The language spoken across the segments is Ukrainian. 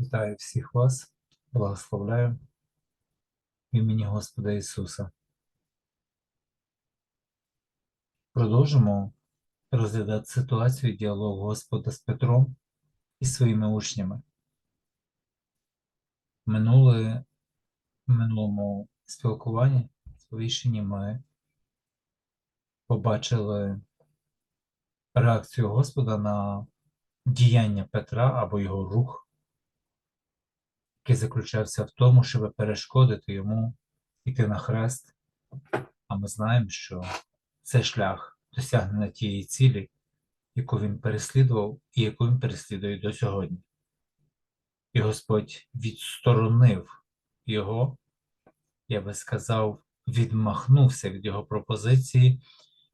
Вітаю всіх вас, благословляю в імені Господа Ісуса. Продовжимо розглядати ситуацію і діалог Господа з Петром і своїми учнями. Минуле, в минулому спілкуванні, сповіщенні ми побачили реакцію Господа на діяння Петра або його рух який заключався в тому, щоб перешкодити йому йти на хрест. А ми знаємо, що це шлях досягнення тієї цілі, яку він переслідував і яку він переслідує до сьогодні. І Господь відсторонив його, я би сказав, відмахнувся від його пропозиції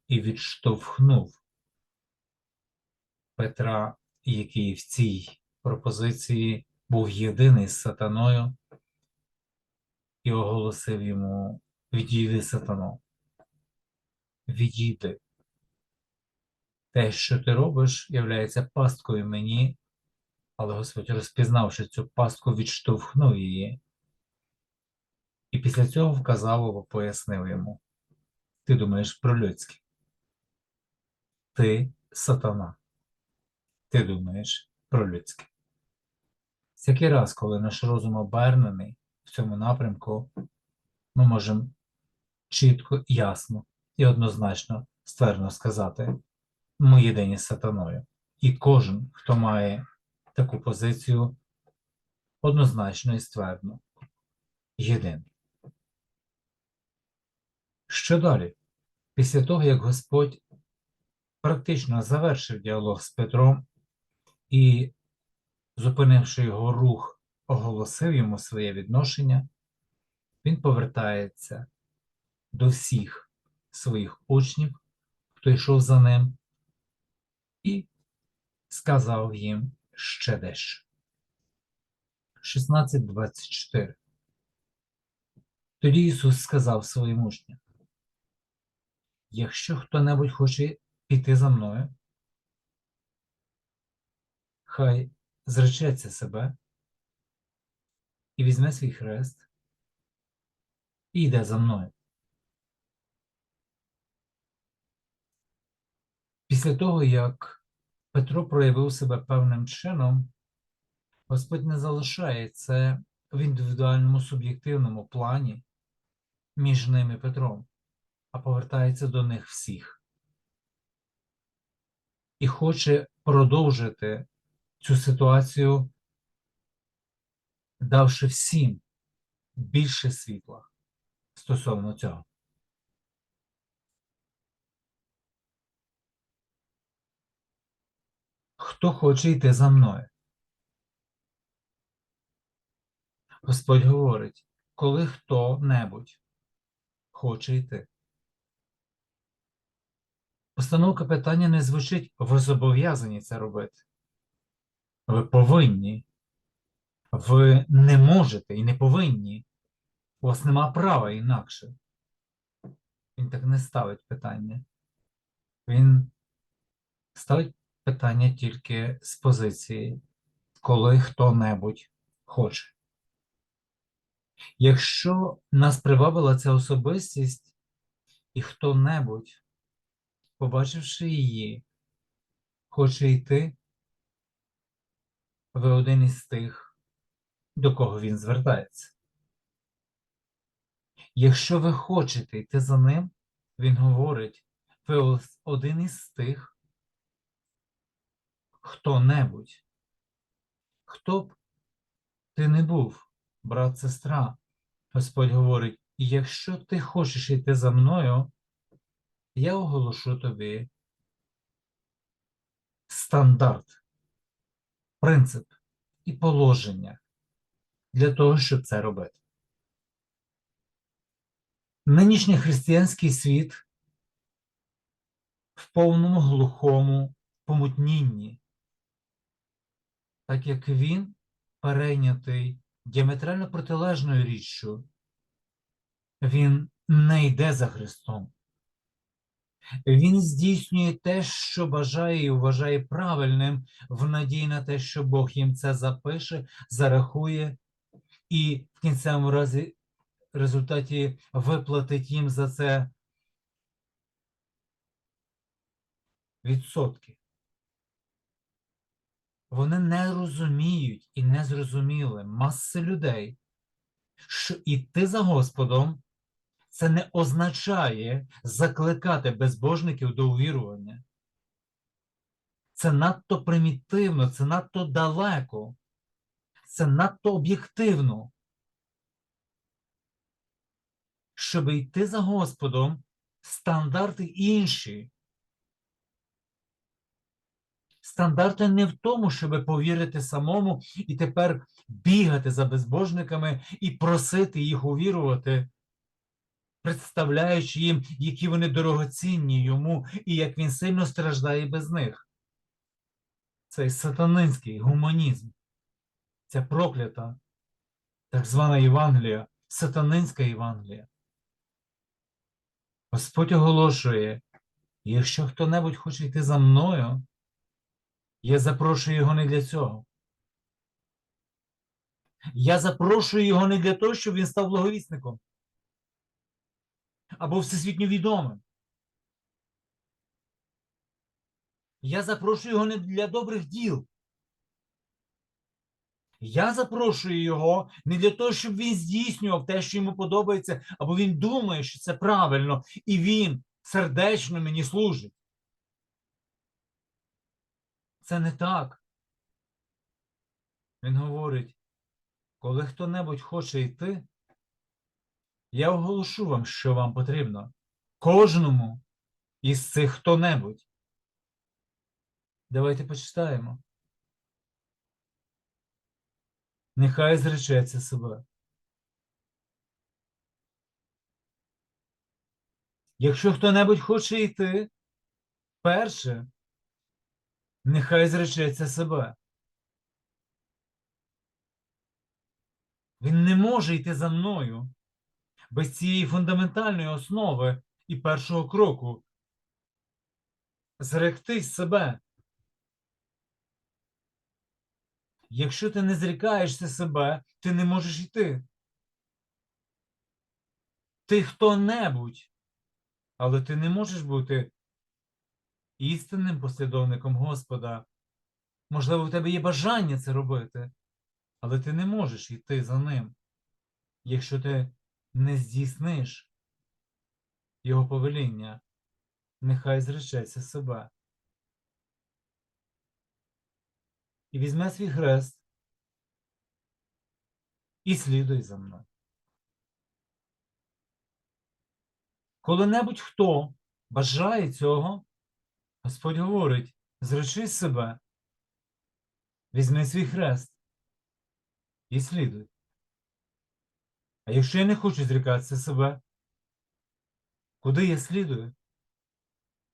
і відштовхнув Петра, який в цій пропозиції був єдиний з сатаною і оголосив йому відійди сатано. Відійди. Те, що ти робиш, являється пасткою мені, але Господь, розпізнавши цю пастку, відштовхнув її. І після цього вказав або пояснив йому: ти думаєш про людське. Ти сатана. Ти думаєш про людське. Всякий раз, коли наш розум обернений в цьому напрямку, ми можемо чітко, ясно і однозначно ствердно сказати, ми єдині з сатаною. І кожен, хто має таку позицію, однозначно і ствердно єдиний. Що далі? Після того, як Господь практично завершив діалог з Петром і зупинивши його рух, оголосив йому своє відношення, він повертається до всіх своїх учнів, хто йшов за ним, і сказав їм ще дещо. 16.24 Тоді Ісус сказав своїм учням, якщо хто-небудь хоче піти за мною, хай зречеться себе і візьме свій хрест і йде за мною. Після того, як Петро проявив себе певним чином, Господь не залишає це в індивідуальному суб'єктивному плані між ним і Петром, а повертається до них всіх і хоче продовжити цю ситуацію, давши всім більше світла стосовно цього. Хто хоче йти за мною? Господь говорить, коли хто-небудь хоче йти. Постановка питання не звучить, ви зобов'язані це робити. Ви повинні. Ви не можете і не повинні. У вас нема права інакше. Він так не ставить питання. Він ставить питання тільки з позиції, коли хто-небудь хоче. Якщо нас привабила ця особистість, і хто-небудь, побачивши її, хоче йти, ви один із тих, до кого він звертається. Якщо ви хочете йти за ним, він говорить, ви один із тих, хто-небудь, хто б ти не був, брат, сестра, Господь говорить, якщо ти хочеш йти за мною, я оголошу тобі стандарт, принцип і положення для того, щоб це робити. Нинішній християнський світ в повному глухому помутнінні, так як він перейнятий діаметрально протилежною річчю, він не йде за Христом. Він здійснює те, що бажає і вважає правильним, в надії на те, що Бог їм це запише, зарахує і в кінцевому разі результаті виплатить їм за це відсотки. Вони не розуміють і не зрозуміли маси людей, що іти за Господом це не означає закликати безбожників до увірування. Це надто примітивно, це надто далеко, це надто об'єктивно. Щоб йти за Господом, стандарти інші. Стандарти не в тому, щоб повірити самому і тепер бігати за безбожниками і просити їх увірувати, представляючи їм, які вони дорогоцінні йому і як він сильно страждає без них. Цей сатанинський гуманізм, ця проклята так звана Євангелія, сатанинська Євангелія. Господь оголошує, якщо хто-небудь хоче йти за мною, я запрошую його не для цього. Я запрошую його не для того, щоб він став благовісником або всесвітньо відомим. Я запрошую його не для добрих діл. Я запрошую його не для того, щоб він здійснював те, що йому подобається, або він думає, що це правильно, і він сердечно мені служить. Це не так. Він говорить, коли хто-небудь хоче йти, я оголошу вам, що вам потрібно. Кожному із цих хто-небудь. Давайте почитаємо. Нехай зречеться себе. Якщо хто-небудь хоче йти, перше, нехай зречеться себе. Він не може йти за мною без цієї фундаментальної основи і першого кроку. Зректись себе. Якщо ти не зрікаєшся себе, ти не можеш йти. Ти хто-небудь, але ти не можеш бути істинним послідовником Господа. Можливо, в тебе є бажання це робити, але ти не можеш йти за ним, якщо ти не здійсниш його повеління, нехай зречеться себе. І візьме свій хрест і слідуй за мною. Коли-небудь хто бажає цього, Господь говорить, зречись себе, візьми свій хрест і слідуй. А якщо я не хочу зрікатися себе, куди я слідую?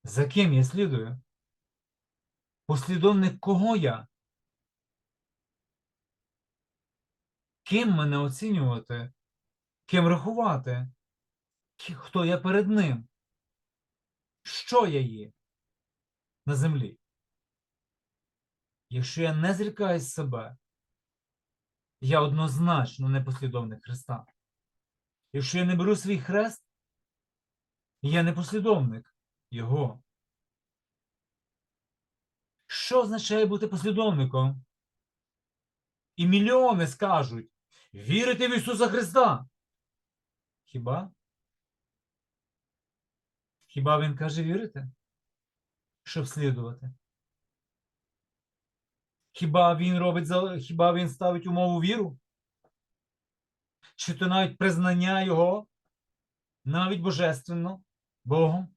За ким я слідую? Послідовник кого я? Ким мене оцінювати? Ким рахувати? Хто я перед ним? Що я є на землі? Якщо я не зрікаюсь себе, я однозначно не послідовник Христа. Якщо я не беру свій хрест, я не послідовник Його. Що означає бути послідовником? І мільйони скажуть вірити в Ісуса Христа. Хіба? Хіба Він каже вірити? Щоб слідувати? Хіба він робить хіба він ставить умову віру? Чи то навіть признання Його, навіть божественно, Богом?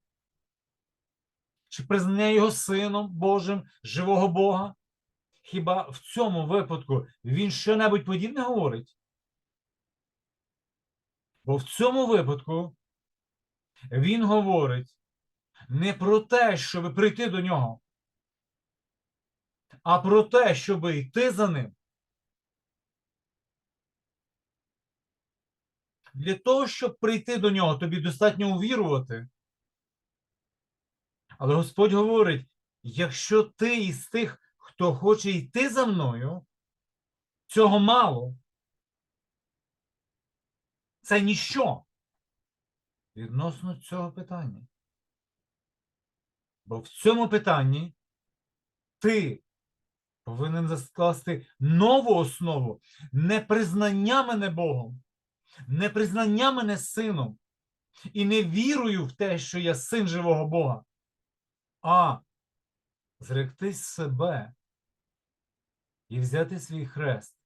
Чи признання Його Сином Божим, живого Бога? Хіба в цьому випадку він що-небудь подібне говорить? Бо в цьому випадку він говорить не про те, щоб прийти до нього, а про те, щоб йти за ним. Для того, щоб прийти до нього, тобі достатньо увірувати, Але Господь говорить: якщо ти із тих, хто хоче йти за мною, цього мало. Це ніщо відносно цього питання. Бо в цьому питанні ти повинен заскласти нову основу не признання мене Богом, не признання мене сином і не вірую в те, що я син живого Бога, а зректись себе і взяти свій хрест.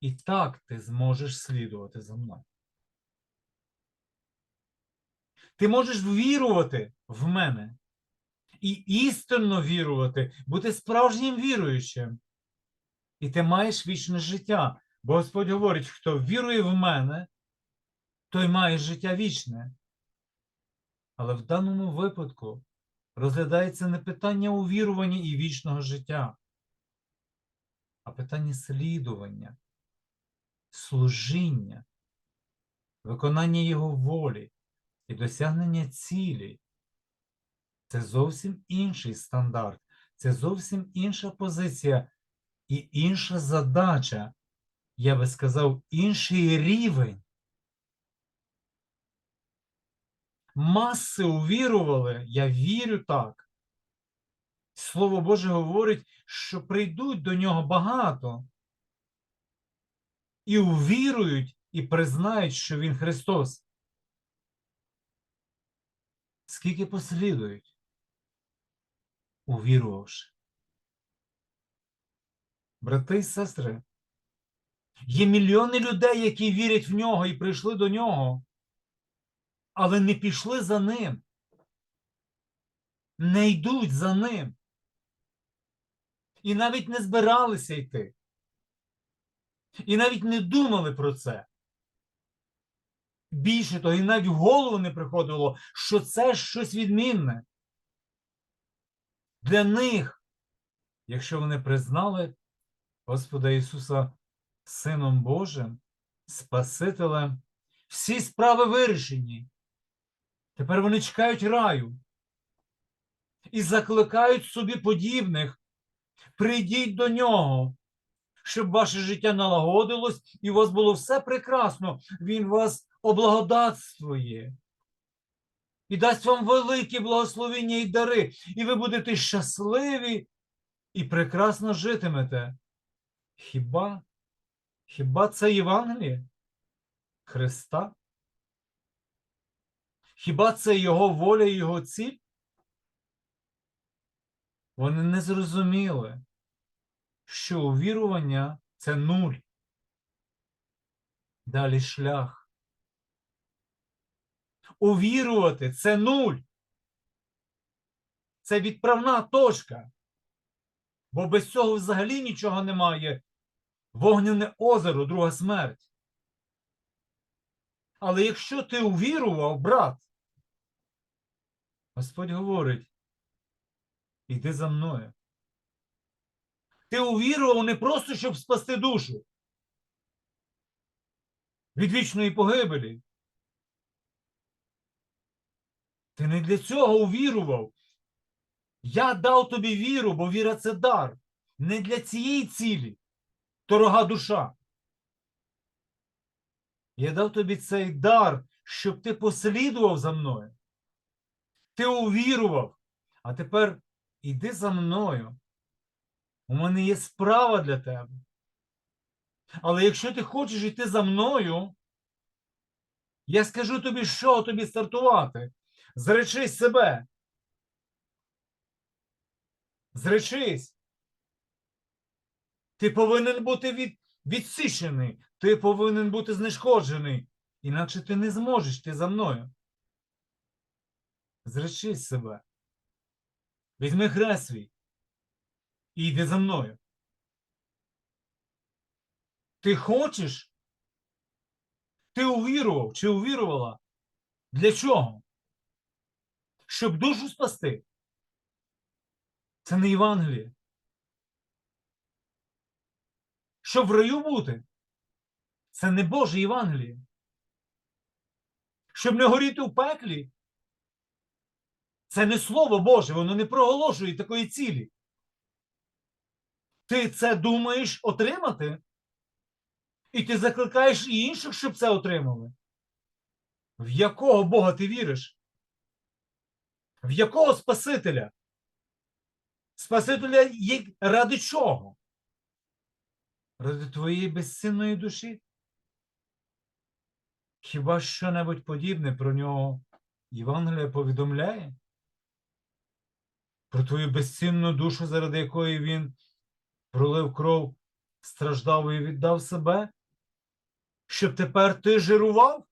І так ти зможеш слідувати за мною. Ти можеш вірувати в мене і істинно вірувати, бути справжнім віруючим. І ти маєш вічне життя. Бо Господь говорить, хто вірує в мене, той має життя вічне. Але в даному випадку розглядається не питання увірування і вічного життя, а питання слідування, служіння, виконання Його волі і досягнення цілі. Це зовсім інший стандарт, це зовсім інша позиція і інша задача, я би сказав, інший рівень. Маси увірували, я вірю так. Слово Боже говорить, що прийдуть до нього багато і увірують, і признають, що Він Христос. Скільки послідують, увірувавши. Брати і сестри, є мільйони людей, які вірять в нього і прийшли до нього, але не пішли за ним, не йдуть за ним. І навіть не збиралися йти. І навіть не думали про це. Більше того, і навіть в голову не приходило, що це щось відмінне. Для них, якщо вони признали Господа Ісуса Сином Божим, Спасителем, всі справи вирішені. Тепер вони чекають раю і закликають собі подібних. Прийдіть до нього, щоб ваше життя налагодилось і у вас було все прекрасно. Він вас облагодатствує і дасть вам великі благословення і дари, і ви будете щасливі і прекрасно житимете. Хіба? Хіба це Євангеліє Христа? Хіба це Його воля і Його ціль? Вони не зрозуміли, що увірування це нуль. Далі шлях. Увірувати це нуль. Це відправна точка. Бо без цього взагалі нічого немає. Вогняне озеро, друга смерть. Але якщо ти увірував, брат, Господь говорить, іди за мною. Ти увірував не просто, щоб спасти душу від вічної погибелі. Ти не для цього увірував. Я дав тобі віру, бо віра це дар. Не для цієї цілі, дорога душа. Я дав тобі цей дар, щоб ти послідував за мною. Ти увірував, а тепер іди за мною. У мене є справа для тебе. Але якщо ти хочеш йти за мною, я скажу тобі, що тобі стартувати. Зречись себе. Зречись. Ти повинен бути від, відсічений, ти повинен бути знешкоджений. Інакше ти не зможеш йти за мною. Зречись себе. Візьми хрест свій і йди за мною. Ти хочеш? Ти увірував чи увірувала? Для чого? Щоб душу спасти. Це не Євангеліє. Щоб в раю бути. Це не Боже Євангеліє. Щоб не горіти в пеклі. Це не Слово Боже, воно не проголошує такої цілі. Ти це думаєш отримати? І ти закликаєш і інших, щоб це отримали. В якого Бога ти віриш? В якого Спасителя? Спасителя ради чого? Ради твоєї безцінної душі? Хіба що-небудь подібне про нього Євангелія повідомляє? Про твою безцінну душу, заради якої він пролив кров, страждав і віддав себе? Щоб тепер ти жирував?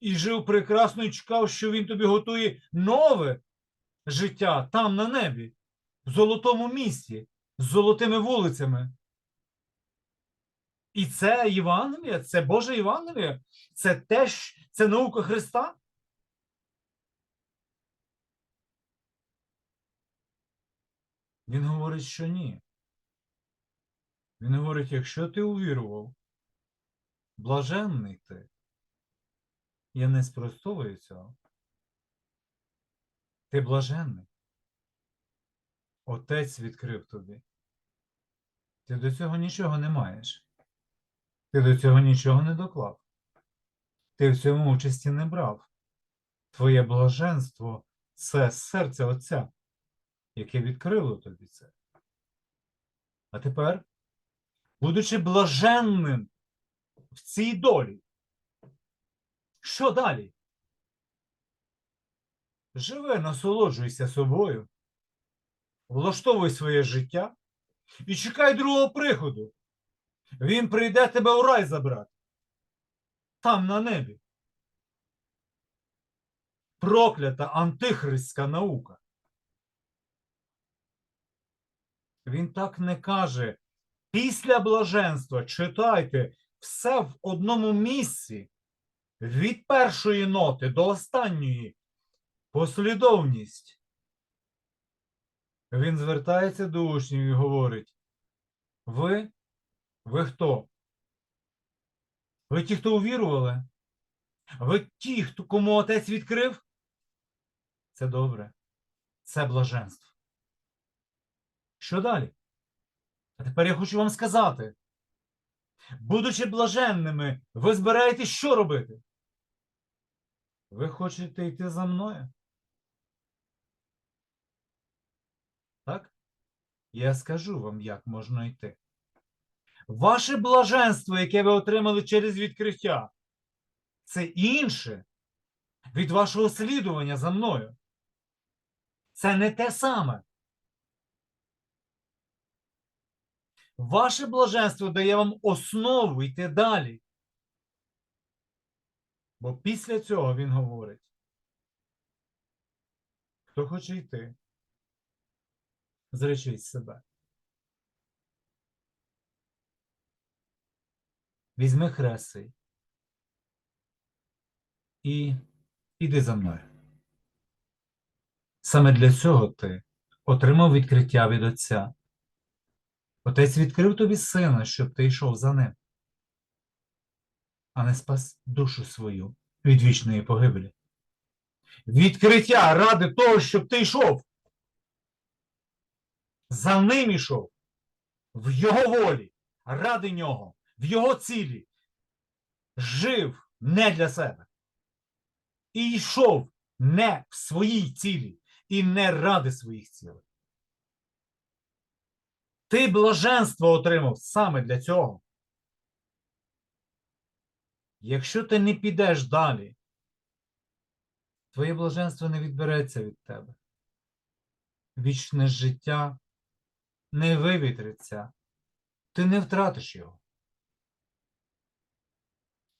І жив прекрасно і чекав, що він тобі готує нове життя там на небі, в золотому місті, з золотими вулицями. І це Євангелія, це Боже Євангелія, це теж це наука Христа. Він говорить, що ні. Він говорить, якщо ти увірував, блаженний ти. Я не спростовую цього. Ти блаженний. Отець відкрив тобі. Ти до цього нічого не маєш. Ти до цього нічого не доклав. Ти в цьому участі не брав. Твоє блаженство це серце Отця, яке відкрило тобі це. А тепер, будучи блаженним в цій долі, що далі? Живи, насолоджуйся собою, влаштовуй своє життя і чекай другого приходу. Він прийде тебе у рай забрати. Там на небі. Проклята антихристська наука. Він так не каже. Після блаженства читайте все в одному місці від першої ноти до останньої послідовність. Він звертається до учнів і говорить: ви? Ви хто? Ви ті, хто увірували? Ви ті, хто кому отець відкрив? Це добре. Це блаженство. Що далі? А тепер я хочу вам сказати. Будучи блаженними, ви збираєтесь що робити? Ви хочете йти за мною? Так? Я скажу вам, як можна йти. Ваше блаженство, яке ви отримали через відкриття, це інше від вашого слідування за мною. Це не те саме. Ваше блаженство дає вам основу йти далі. Бо після цього він говорить, хто хоче йти, зречись себе. Візьми хреси і іди за мною. Саме для цього ти отримав відкриття від Отця. Отець відкрив тобі сина, щоб ти йшов за ним, а не спас душу свою від вічної погибелі. Відкриття ради того, щоб ти йшов. За ним йшов в його волі, ради нього, в його цілі. Жив не для себе. І йшов не в своїй цілі і не ради своїх цілей. Ти блаженство отримав саме для цього. Якщо ти не підеш далі, твоє блаженство не відбереться від тебе. Вічне життя не вивітриться, ти не втратиш його.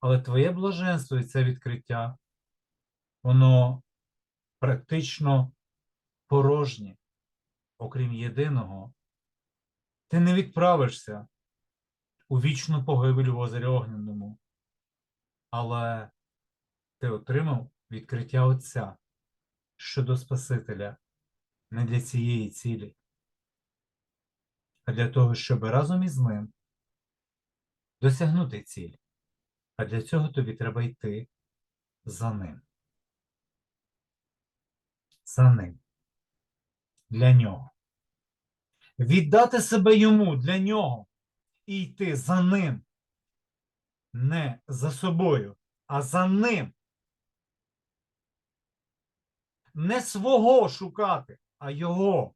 Але твоє блаженство і це відкриття, воно практично порожнє, окрім єдиного. Ти не відправишся у вічну погибель в озері Огненному, але ти отримав відкриття Отця щодо Спасителя не для цієї цілі, для того, щоб разом із ним досягнути ціль. А для цього тобі треба йти за ним. за ним, для нього. Віддати себе йому для нього і йти за ним. Не за собою, а за ним. Не свого шукати, а його.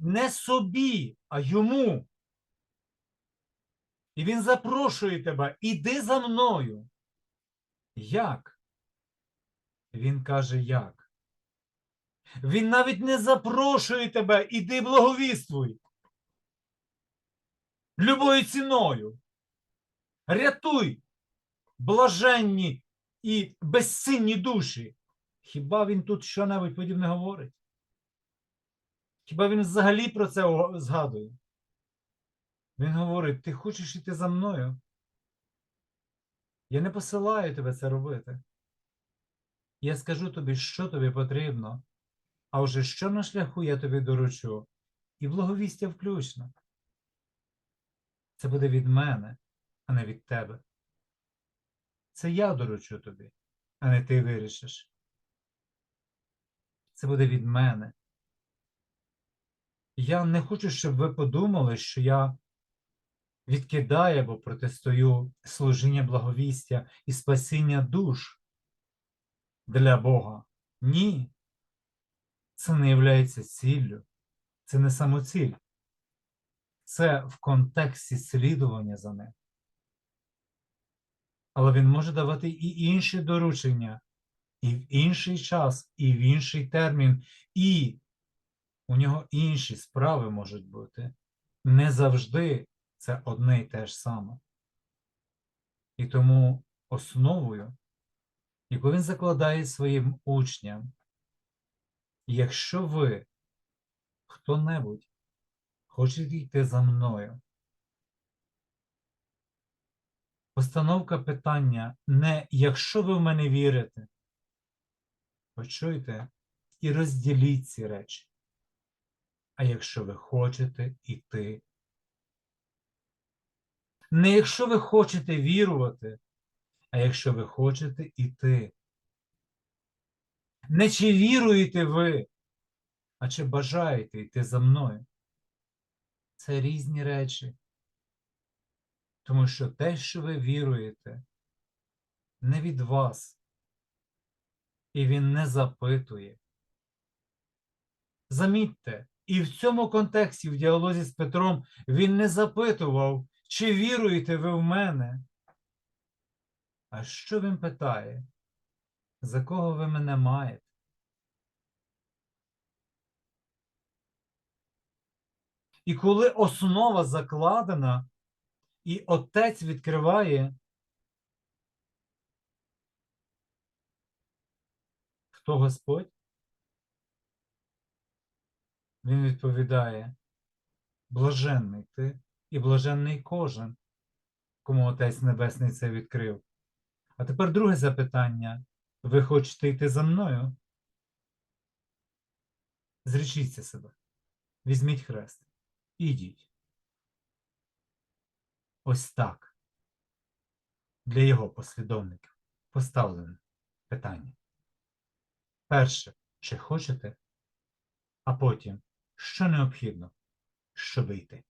Не собі, а йому. І він запрошує тебе, іди за мною. Як? Він каже, як? Він навіть не запрошує тебе, іди благовіствуй. Любою ціною. Рятуй блаженні і безцінні душі. Хіба він тут що-небудь подібне говорить? Хіба він взагалі про це згадує? Він говорить: ти хочеш іти за мною? Я не посилаю тебе це робити. Я скажу тобі, що тобі потрібно, а вже що на шляху я тобі доручу, і благовістя включно. Це буде від мене, а не від тебе. Це я доручу тобі, а не ти вирішиш. Це буде від мене. Я не хочу, щоб ви подумали, що я відкидаю або протестую служіння благовістя і спасіння душ для Бога. Ні. Це не є ціллю, це не самоціль. Це в контексті слідування за ним. Але він може давати і інші доручення, і в інший час, і в інший термін, і у нього інші справи можуть бути. Не завжди це одне й те ж саме. І тому основою, яку він закладає своїм учням, якщо ви хто-небудь хочете йти за мною, постановка питання не якщо ви в мене вірите, почуйте і розділіть ці речі. А якщо ви хочете йти. Не якщо ви хочете вірувати, а якщо ви хочете йти. Не чи віруєте ви, а чи бажаєте йти за мною. Це різні речі. Тому що те, що ви віруєте, не від вас. І він не запитує. Замітьте, і в цьому контексті, в діалозі з Петром, він не запитував, чи віруєте ви в мене? А що він питає? За кого ви мене маєте? І коли основа закладена, і отець відкриває, хто Господь? Він відповідає: блаженний ти і блаженний кожен, кому Отець Небесний це відкрив. А тепер друге запитання. Ви хочете йти за мною? Зречіться себе. Візьміть хрест. Ідіть. Ось так. Для його послідовників поставлене питання. Перше, чи хочете, а потім, що необхідно, щоб йти.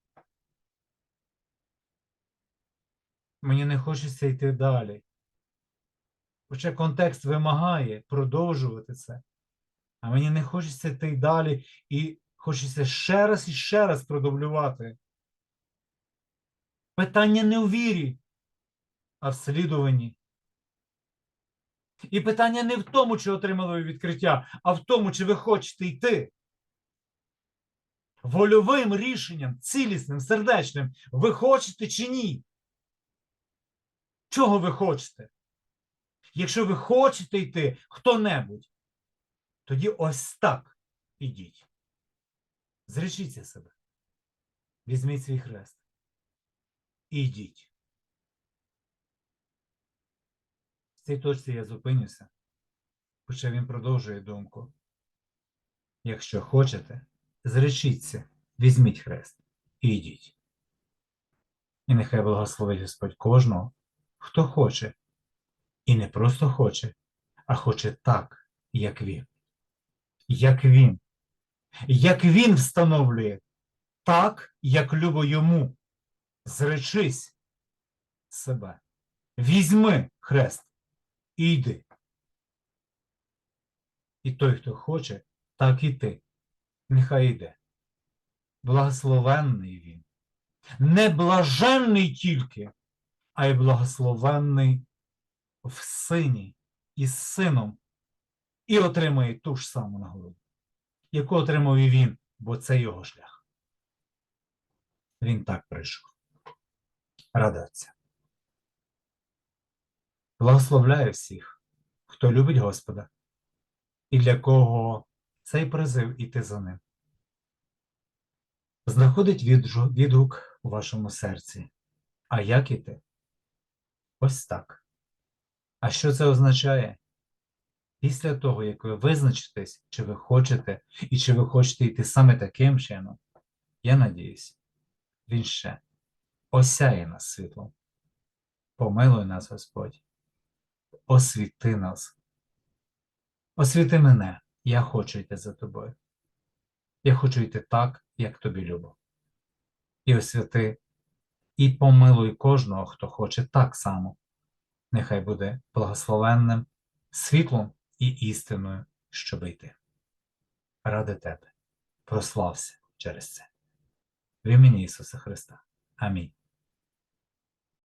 Мені не хочеться йти далі. Хоча контекст вимагає продовжувати це. А мені не хочеться йти далі і хочеться ще раз і ще раз продублювати. Питання не у вірі, а в слідуванні. І питання не в тому, чи отримали ви відкриття, а в тому, чи ви хочете йти. Вольовим рішенням, цілісним, сердечним, ви хочете чи ні? Чого ви хочете? Якщо ви хочете йти хто-небудь, тоді ось так ідіть. Зречіться себе. Візьміть свій хрест. І йдіть. В цій точці я зупинюся, хоча він продовжує думку. Якщо хочете, зречіться, візьміть хрест і йдіть. І нехай благословить Господь кожного, хто хоче, і не просто хоче, а хоче так, як він. як Він, як Він встановлює, так, як любо йому. Зречись себе. Візьми хрест і йди. І той, хто хоче, так і ти. Нехай йде. Благословенний він. Не блаженний тільки, а й благословенний в сині із сином, і отримає ту ж саму нагороду, яку отримав і він, бо це його шлях. Він так прийшов. Рада Отця. Благословляю всіх, хто любить Господа, і для кого цей призив іти за ним. Знаходить відгук у вашому серці. А як іти? Ось так. А що це означає? Після того, як ви визначитесь, чи ви хочете, і чи ви хочете йти саме таким чином, я надіюсь, він ще осяє нас світлом. Помилуй нас, Господь, освіти нас. Освіти мене, я хочу йти за тобою. Я хочу йти так, як тобі любо. І освяти, і помилуй кожного, хто хоче так само. Нехай буде благословенним, світлом і істиною, щоб йти. Ради тебе, прослався через це. В імені Ісуса Христа. Амінь.